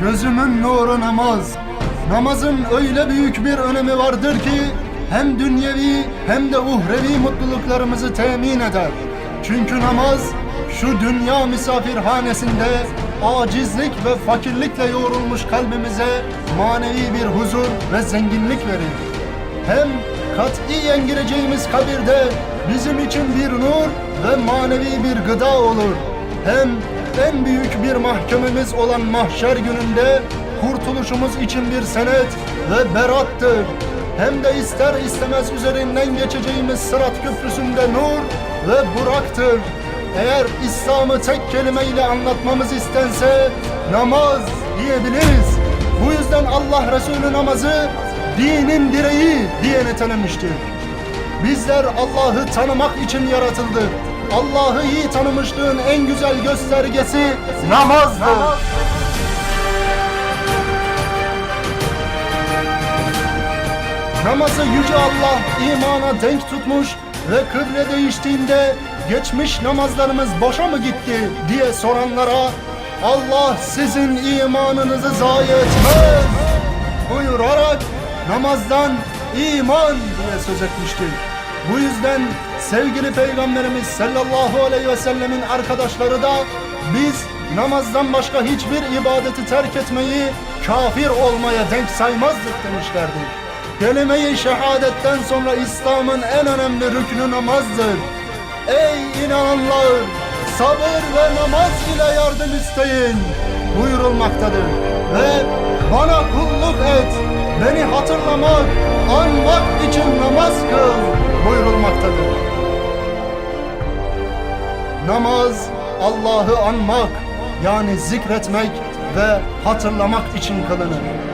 Gözümün nuru namaz. Namazın öyle büyük bir önemi vardır ki hem dünyevi hem de uhrevi mutluluklarımızı temin eder. Çünkü namaz şu dünya misafirhanesinde acizlik ve fakirlikle yoğrulmuş kalbimize manevi bir huzur ve zenginlik verir. Hem katiyen gireceğimiz kabirde bizim için bir nur ve manevi bir gıda olur. Hem en büyük bir mahkememiz olan mahşer gününde kurtuluşumuz için bir senet ve berattır. Hem de ister istemez üzerinden geçeceğimiz sırat köprüsünde nur ve buraktır. Eğer İslam'ı tek kelimeyle anlatmamız istense namaz diyebiliriz. Bu yüzden Allah Resulü namazı dinin direği diye nitelemiştir. Bizler Allah'ı tanımak için yaratıldık. Allah'ı iyi tanımışlığın en güzel göstergesi namazdır. Namazı Yüce Allah imana denk tutmuş ve kıble değiştiğinde geçmiş namazlarımız boşa mı gitti diye soranlara Allah sizin imanınızı zayi etmez buyurarak namazdan iman diye söz etmiştir. Bu yüzden sevgili Peygamberimiz sallallahu aleyhi ve sellemin arkadaşları da biz namazdan başka hiçbir ibadeti terk etmeyi kafir olmaya denk saymazdık demişlerdir. Kelime-i şehadetten sonra İslam'ın en önemli rüknü namazdır. Ey inananlar! Sabır ve namaz ile yardım isteyin buyurulmaktadır. Ve bana kulluk et, beni hatırlamak, anmak için namaz kıl buyurulmaktadır. Namaz Allah'ı anmak yani zikretmek ve hatırlamak için kılınır.